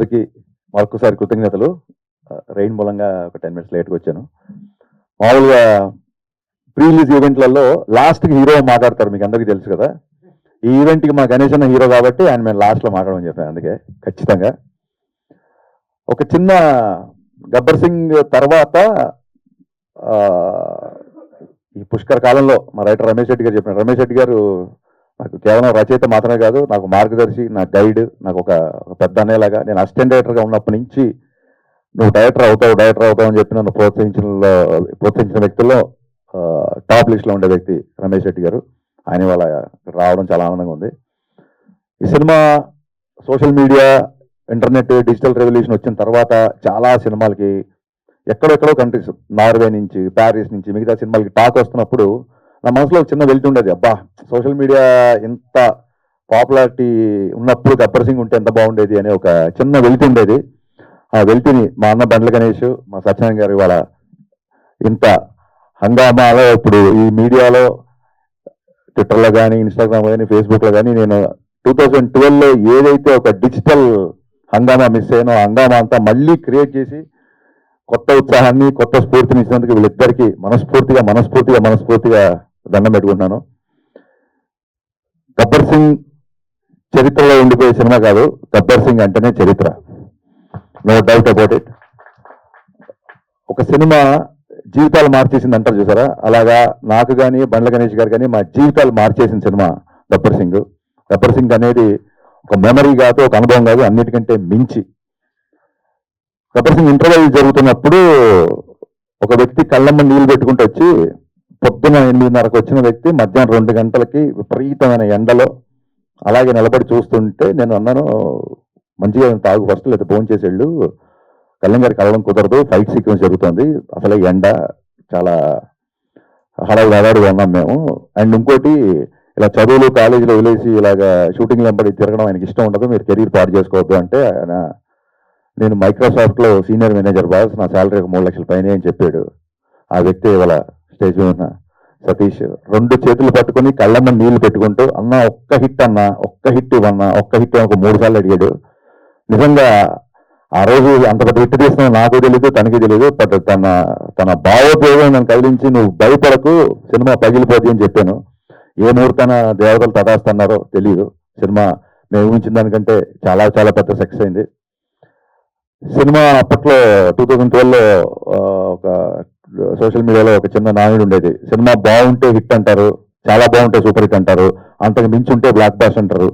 అందరికీ మరొకసారి కృతజ్ఞతలు. రైన్ మూలంగా ఒక టెన్ మినిట్స్ లేట్గా వచ్చాను. మామూలుగా ప్రీ రిలీజ్ ఈవెంట్లలో లాస్ట్కి హీరో మాట్లాడతారు మీకు అందరికీ తెలుసు కదా. ఈ ఈవెంట్కి మా గణేష్ అన్న హీరో కాబట్టి ఆయన మేము లాస్ట్లో మాట్లాడమని చెప్పాను అందుకే ఖచ్చితంగా. ఒక చిన్న గబ్బర్ సింగ్ తర్వాత ఈ పుష్కర కాలంలో మా రైటర్ రమేష్ రెడ్డి గారు చెప్పిన రమేష్ రెడ్డి గారు నాకు కేవలం రచయిత మాత్రమే కాదు నాకు మార్గదర్శి నా గైడ్ నాకు ఒక పెద్ద అనేలాగా. నేను అసిస్టెంట్ డైరెక్టర్గా ఉన్నప్పటి నుంచి నువ్వు డైరెక్టర్ అవుతావు డైరెక్టర్ అవుతావు అని చెప్పి నన్ను ప్రోత్సహించిన ప్రోత్సహించిన వ్యక్తుల్లో టాప్ లిస్ట్లో ఉండే వ్యక్తి రమేష్ రెడ్డి గారు. ఆయన వాళ్ళ రావడం చాలా ఆనందంగా ఉంది. ఈ cinema social media internet digital revolution వచ్చిన తర్వాత చాలా సినిమాలకి ఎక్కడెక్కడో కంట్రీస్ నార్వే నుంచి ప్యారిస్ నుంచి మిగతా సినిమాలకి టాక్ వస్తున్నప్పుడు నా మనసులో ఒక చిన్న వెళ్తుండేది అబ్బా సోషల్ మీడియా ఇంత పాపులారిటీ ఉన్నప్పుడు గబ్బర్ సింగ్ ఉంటే ఎంత బాగుండేది అనే ఒక చిన్న వెళ్తుండేది ఆ వెళ్తిని మా అన్న బండ్ల గణేష్ మా సత్యనారాయణ గారు ఇవాళ ఇంత హంగామాలో ఇప్పుడు ఈ మీడియాలో ట్విట్టర్లో కానీ ఇన్స్టాగ్రామ్లో కానీ ఫేస్బుక్లో కానీ నేను టూ థౌజండ్ ట్వెల్వ్లో ఏదైతే ఒక డిజిటల్ హంగామా మిస్ అయ్యానో హంగామా అంతా మళ్ళీ క్రియేట్ చేసి కొత్త ఉత్సాహాన్ని కొత్త స్ఫూర్తిని ఇచ్చినందుకు వీళ్ళిద్దరికీ మనస్ఫూర్తిగా మనస్ఫూర్తిగా మనస్ఫూర్తిగా దండం పెట్టుకుంటున్నాను. గబ్బర్ సింగ్ చరిత్రలో ఉండిపోయే సినిమా కాదు గబ్బర్ సింగ్ అంటేనే చరిత్ర. నో డౌట్ అబౌట్ ఇట్ ఒక సినిమా జీవితాలు మార్చేసింది అంటారు చూసారా? అలాగా నాకు కానీ బండ్ల గణేష్ గారు కానీ మా జీవితాలు మార్చేసిన సినిమా గబ్బర్ సింగ్. గబ్బర్ సింగ్ అనేది ఒక మెమరీ కాదు ఒక అనుభవం కాదు అన్నిటికంటే మించి. గబ్బర్ సింగ్ ఇంటర్వ్యూ జరుగుతున్నప్పుడు ఒక వ్యక్తి కళ్ళమ్మ నీళ్ళు పెట్టుకుంటూ వచ్చి పొద్దున ఎనిమిదిన్నరకు వచ్చిన వ్యక్తి మధ్యాహ్నం రెండు గంటలకి విపరీతమైన ఎండలో అలాగే నిలబడి చూస్తుంటే నేను అన్నాను మంచిగా తాగు ఫస్ట్ లేదా ఫోన్ చేసేళ్ళు కళ్యాణ్ గారికి కలవడం కుదరదు ఫైట్ సీక్వెన్స్ జరుగుతుంది. అసలే ఎండ చాలా హడావుడి హడావుడిగా ఉన్నాం మేము. అండ్ ఇంకోటి ఇలా చదువులు కాలేజీలో వదిలేసి ఇలాగా షూటింగ్ వెంబడి తిరగడం ఆయనకి ఇష్టం ఉండదు మీరు కెరీర్ పాడు చేసుకోవద్దు అంటే ఆయన నేను మైక్రోసాఫ్ట్లో సీనియర్ మేనేజర్ బాస్ నా శాలరీ ఒక మూడు లక్షల పైన అని చెప్పాడు. ఆ వ్యక్తి ఇవాళ స్టేజ్ మీద ఉన్న సతీష్ రెండు చేతులు పట్టుకొని కళ్ళమ్మ నీళ్ళు పెట్టుకుంటూ అన్న ఒక్క హిట్ అన్న ఒక్క హిట్ ఇవ్వన్న ఒక్క హిట్ ఒక మూడు సార్లు అడిగాడు. నిజంగా ఆ రోజు అంత పెద్ద హిట్ తీసిన నాకు తెలియదు తనకి తెలియదు బట్ తన తన భావోద్వేగం నన్ను కదిలించి నువ్వు భయపడకు సినిమా పగిలిపోతుంది అని చెప్పాను. ఏ ముహూర్తాన దేవతలు తటాస్తున్నారో తెలియదు సినిమా మేము ఊహించిన దానికంటే చాలా చాలా పెద్ద సక్సెస్ అయింది. సినిమా అప్పట్లో టూ థౌజండ్ ట్వెల్వ్లో ఒక సోషల్ మీడియాలో ఒక చిన్న నాయుడు ఉండేది. సినిమా బాగుంటే హిట్ అంటారు చాలా బాగుంటే సూపర్ హిట్ అంటారు అంతకు మించి ఉంటే బ్లాక్ బాస్ అంటారు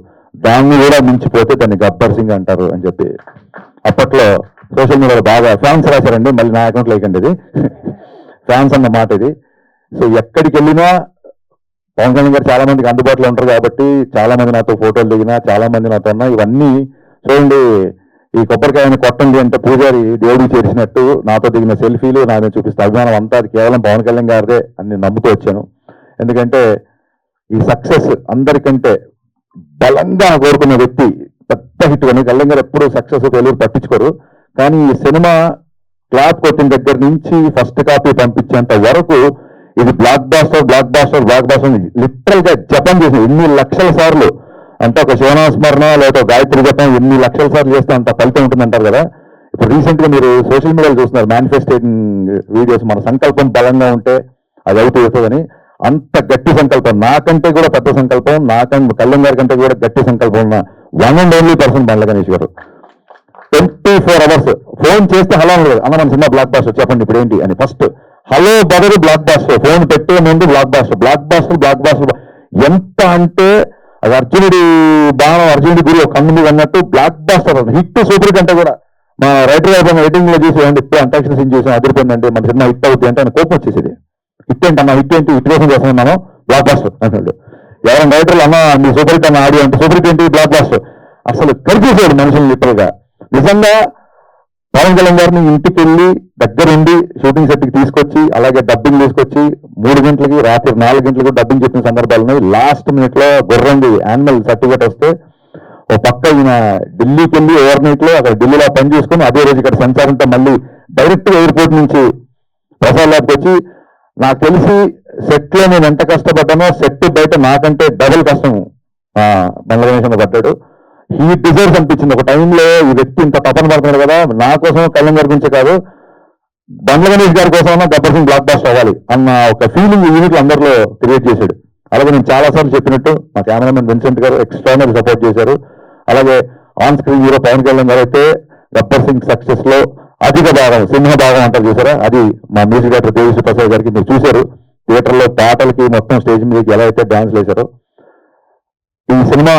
దాన్ని కూడా మించిపోతే దాన్ని గబ్బర్ సింగ్ అంటారు అని చెప్పి. అప్పట్లో సోషల్ మీడియాలో బాగా ఫ్యాన్స్ రాశారండి మళ్ళీ నా అకౌంట్లో అండి ఇది. ఫ్యాన్స్ అన్న మాట ఇది. సో ఎక్కడికి వెళ్ళినా పవన్ కళ్యాణ్ గారు చాలా మందికి అందుబాటులో ఉంటారు కాబట్టి చాలా మంది నాతో ఫోటోలు దిగినా చాలా మంది నాతో ఉన్నా ఇవన్నీ చూడండి ఈ కొబ్బరికాయని కొట్టండి అంటే పూజారి దేవుడికి చేసినట్టు నాతో దిగిన సెల్ఫీలు నా మీద చూపిస్తే అభిమానం అంతా అది కేవలం పవన్ కళ్యాణ్ గారిదే అని నేను నమ్ముతూ వచ్చాను. ఎందుకంటే ఈ సక్సెస్ అందరికంటే బలంగా కోరుకున్న వ్యక్తి పెద్ద హిట్ అని కళ్యాణ్ గారు ఎప్పుడూ సక్సెస్ తెలియదు పట్టించుకోరు. కానీ ఈ సినిమా క్లాప్ కొట్టిన దగ్గర నుంచి ఫస్ట్ కాపీ పంపించేంత వరకు ఇది blockbuster blockbuster blockbuster లిటరల్గా జపం చేసి ఎన్ని లక్షల సార్లు అంటే ఒక శివనామస్మరణ లేదా గాయత్రి జపం ఎన్ని లక్షల సార్లు చేస్తే అంత ఫలితం ఉంటుందంటారు కదా. ఇప్పుడు రీసెంట్గా మీరు సోషల్ మీడియాలో చూస్తున్నారు మేనిఫెస్టేటింగ్ వీడియోస్ మన సంకల్పం బలంగా ఉంటే అది అవుతూ వస్తుందని. అంత గట్టి సంకల్పం నాకంటే కూడా పెద్ద సంకల్పం నాకంటే కళ్యాణ్ గారి కంటే కూడా గట్టి సంకల్పం ఉన్న one and only person Bandla Ganesh garu. Twenty four hours phone చేస్తే హలో అనలేదు. అన్న మన సినిమా బ్లాక్ బాస్టర్ చెప్పండి ఇప్పుడు ఏంటి అని. First hello బదరు blockbuster phone పెట్టే ముందు blockbuster blockbuster blockbuster ఎంత అంటే అది అర్జునుడి బాణం అర్జునుడి గురి ఒక కన్ను మీద అన్నట్టు బ్లాక్ బాస్టర్ హిట్ సూపర్ కంటే కూడా. మా రైటర్ గారు ఎడిటింగ్లో చూసి ఏమంటే ఇప్పుడు అంతాక్షరి సీన్ చేసాం అదిరిపోయిందంటే మన సినిమా హిట్ అవుతుంది అంటే ఆయన కోపం వచ్చేసేది. హిట్ ఏంటి అన్న హిట్ ఏంటి? హిట్ కోసం చేస్తున్నాను బ్లాక్ బాస్టర్ అంటున్నాడు. ఎవరైనా రైటర్లు అన్న మీ సూపర్ హిట్ అన్న ఆడియో అంటే సూపర్ హిట్ ఏంటి? బ్లాక్ బాస్టర్ అసలు కలిపేసాడు మనుషులు లిటరల్గా. నిజంగా పవన్ కళ్యాణ్ గారిని ఇంటికి వెళ్ళి దగ్గరుండి షూటింగ్ సెట్కి తీసుకొచ్చి అలాగే డబ్బింగ్ తీసుకొచ్చి మూడు గంటలకి రాత్రి నాలుగు గంటలకు డబ్బింగ్ చెప్పిన సందర్భాలు ఉన్నాయి. లాస్ట్ మినిట్లో గుర్రంది యాన్యువల్ సర్టిఫికేట్ వస్తే ఓ పక్క ఈయన ఢిల్లీకి వెళ్ళి ఓవర్ నైట్లో అక్కడ ఢిల్లీలో పని చేసుకుని అదే రోజు ఇక్కడ సంచారంతో మళ్ళీ డైరెక్ట్గా ఎయిర్పోర్ట్ నుంచి ప్రసాద్ ల్యాబ్కి వచ్చి నాకు తెలిసి సెట్లో నేను ఎంత కష్టపడ్డానో సెట్ బయట నాకంటే డబుల్ కష్టం. బంగ్లాదేశ్ పడ్డాడు. ఈ డిజైర్స్ అనిపించింది. ఒక టైంలో ఈ వ్యక్తి ఇంత తపన పడుతున్నాడు కదా నా కోసం కళ్యాణ్ గారి గురించే కాదు బండ్ల గణేష్ గారి కోసం గబ్బర్ సింగ్ బ్లాక్ బాస్ట్ అవ్వాలి అన్న ఒక ఫీలింగ్ యూనిట్ అందరిలో క్రియేట్ చేశాడు. అలాగే నేను చాలా సార్లు చెప్పినట్టు మా cameraman Vincent garu external support చేశారు. అలాగే on screen hero Pavan Kalyan garu అయితే గబ్బర్ సింగ్ సక్సెస్లో అధిక భాగం సింహ భాగం అంటారు చూసారా? అది మా మ్యూజిక్ డైరెక్టర్ దేవిశ్రీ ప్రసాద్ గారికి మీరు చూశారు. థియేటర్లో పాటలకి మొత్తం స్టేజ్ మీదకి ఎలా అయితే డాన్స్ వేశారో ఈ సినిమా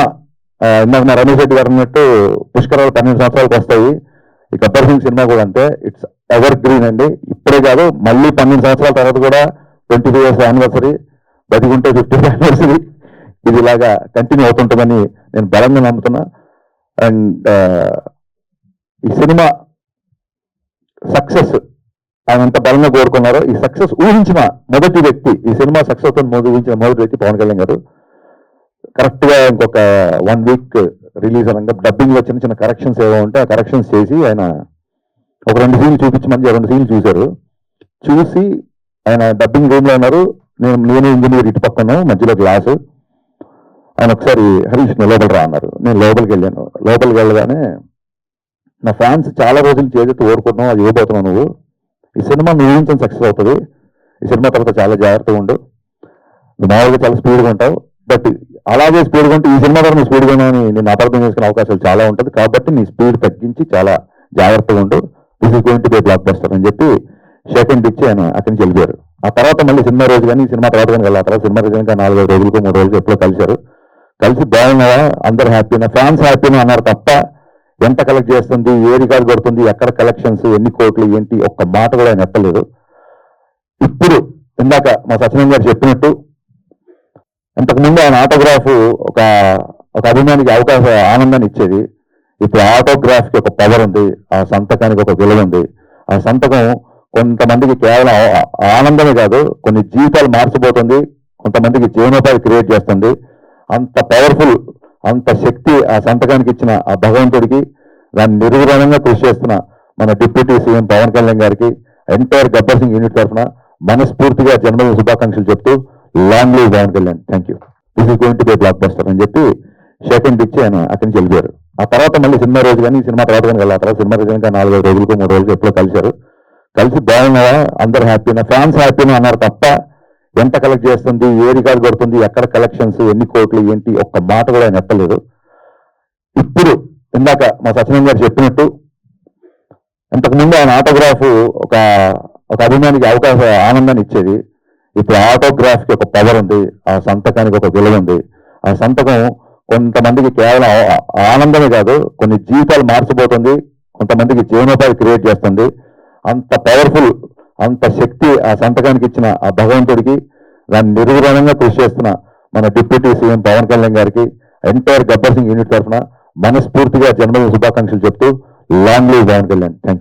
ఇందాక నా రమేష్ రెడ్డి గారు అన్నట్టు పుష్కరాలు పన్నెండు సంవత్సరాలకు వస్తాయి. ఈ గబ్బర్ సింగ్ సినిమా కూడా అంతే ఇట్స్ ఎవర్ గ్రీన్ అండి. ఇప్పుడే కాదు మళ్ళీ పన్నెండు సంవత్సరాల తర్వాత కూడా ట్వంటీ ఫైవ్ ఇయర్స్ యానివర్సరీ బతికుంటే ఫిఫ్టీ యానివర్సరీ ఇది ఇలాగా కంటిన్యూ అవుతుంటుందని నేను బలంగా నమ్ముతున్నా. అండ్ ఈ సినిమా సక్సెస్ ఆయన అంత బలంగా కోరుకున్నారో ఈ సక్సెస్ ఊహించిన మొదటి వ్యక్తి ఈ సినిమా సక్సెస్ అవుతుంది ఊహించిన మొదటి వ్యక్తి పవన్ కళ్యాణ్ గారు. కరెక్ట్గా ఇంకొక వన్ వీక్ రిలీజ్ అనగా డబ్బింగ్లో చిన్న చిన్న కరెక్షన్స్ ఏవో ఉంటే ఆ కరెక్షన్స్ చేసి ఆయన ఒక రెండు సీన్లు చూపించమని రెండు సీన్లు చూశారు. చూసి ఆయన డబ్బింగ్ రూమ్లో ఉన్నారు. నేను నేను ఇంజనీర్ ఇటు పక్కన మధ్యలో గ్లాసు ఆయన ఒకసారి హరీష్ లోపల రా అన్నారు. నేను లోపలికి వెళ్ళాను. లోపలికి వెళ్ళగానే నా ఫ్యాన్స్ చాలా రోజులు చేతి ఓరుకుంటున్నావు అది ఇవ్వబోతున్నావు నువ్వు. ఈ సినిమా నువ్వు సక్సెస్ అవుతుంది. ఈ సినిమా తర్వాత చాలా జాగ్రత్తగా ఉండు. మామూలుగా చాలా స్పీడ్గా ఉంటావు. బట్ అలాగే స్పీడ్గా ఉంటే ఈ సినిమా ద్వారా స్పీడ్గా నేను అపార్థం చేసుకునే అవకాశాలు చాలా ఉంటుంది. కాబట్టి నీ స్పీడ్ తగ్గించి చాలా జాగ్రత్తగా ఉండు. This is going to be blockbuster అని చెప్పి సెకండ్ ఇచ్చి ఆయన అక్కడి నుంచి వెళ్ళిపోయారు ఆ తర్వాత మళ్ళీ సినిమా రోజు కానీ సినిమా తర్వాత కానీ వెళ్ళాలి. తర్వాత సినిమా రోజు కానీ నాలుగైదు రోజులకు మూడు రోజులకు ఎప్పుడో కలిశారు. కలిసి బాగున్నారా? అందరు హ్యాపీనా? ఫ్యాన్స్ హ్యాపీనా అన్నారు తప్ప ఎంత కలెక్ట్ చేస్తుంది? ఏ రికార్డు పడుతుంది ఎక్కడ కలెక్షన్స్ ఎన్ని కోట్లు? ఏంటి? ఒక్క మాట కూడా ఆయన చెప్పలేదు ఇప్పుడు ఇందాక మా సత్యనారాయణ గారు చెప్పినట్టు ఇంతకుముందు ఆయన ఆటోగ్రాఫ్ ఒక ఒక అభిమానికి అవకాశం ఆనందాన్ని ఇచ్చేది. ఇప్పుడు ఆటోగ్రాఫ్కి ఒక పవర్ ఉంది ఆ సంతకానికి ఒక విలువ ఉంది. ఆ సంతకం కొంతమందికి కేవలం ఆనందమే కాదు కొన్ని జీవితాలు మార్చబోతుంది కొంతమందికి జీవనోపాధి క్రియేట్ చేస్తుంది. అంత పవర్ఫుల్ అంత శక్తి ఆ సంతకానికి ఇచ్చిన ఆ భగవంతుడికి దాన్ని నిర్విధానంగా కృషి చేస్తున్న మన డిప్యూటీ సీఎం పవన్ కళ్యాణ్ గారికి ఎంటైర్ గబ్బర్ సింగ్ యూనిట్ తరఫున మనస్ఫూర్తిగా జన్మదిన శుభాకాంక్షలు చెప్తూ long live Pavan Kalyan thank you this is going to be blockbuster అని చెప్పి షేకండ్ ఇచ్చి ఆయన అక్కడి నుంచి వెళ్ళిపోయారు. ఆ తర్వాత మళ్ళీ సినిమా రోజు కానీ సినిమా తర్వాత కానీ వెళ్ళాలి. తర్వాత సినిమా రోజు కానీ నాలుగైదు రోజులకు మూడు రోజులకు ఎప్పుడో కలిశారు. కలిసి బాగున్నారా అందరు హ్యాపీనా? ఫ్యాన్స్ హ్యాపీనా అన్నారు తప్ప ఎంత కలెక్ట్ చేస్తుంది? ఏ రికార్డు కొడుతుంది? ఎక్కడ కలెక్షన్స్ ఎన్ని కోట్లు? ఏంటి? ఒక్క మాట కూడా ఆయన ఎత్తలేదు. ఇప్పుడు ఇందాక మా సత్యనారాయణ గారు చెప్పినట్టు ఇంతకుముందు ఆయన ఆటోగ్రాఫ్ ఒక ఒక అభిమానికి అవకాశ ఆనందాన్ని ఇచ్చేది ఇప్పుడు ఆటోగ్రాఫ్కి ఒక పవర్ ఉంది ఆ సంతకానికి ఒక విలువ ఉంది. ఆ సంతకం కొంతమందికి కేవలం ఆనందమే కాదు కొన్ని జీవితాలు మార్చిపోతుంది కొంతమందికి జీవనోపాధి క్రియేట్ చేస్తుంది. అంత పవర్ఫుల్ అంత శక్తి ఆ సంతకానికి ఇచ్చిన ఆ భగవంతుడికి దాన్ని నిర్విరామంగా కృషి చేస్తున్న మన డిప్యూటీ సీఎం పవన్ కళ్యాణ్ గారికి ఎంటైర్ గబ్బర్ సింగ్ యూనిట్ తరఫున మనస్ఫూర్తిగా జన్మదిన శుభాకాంక్షలు చెప్తూ long live Pavan Kalyan. Thank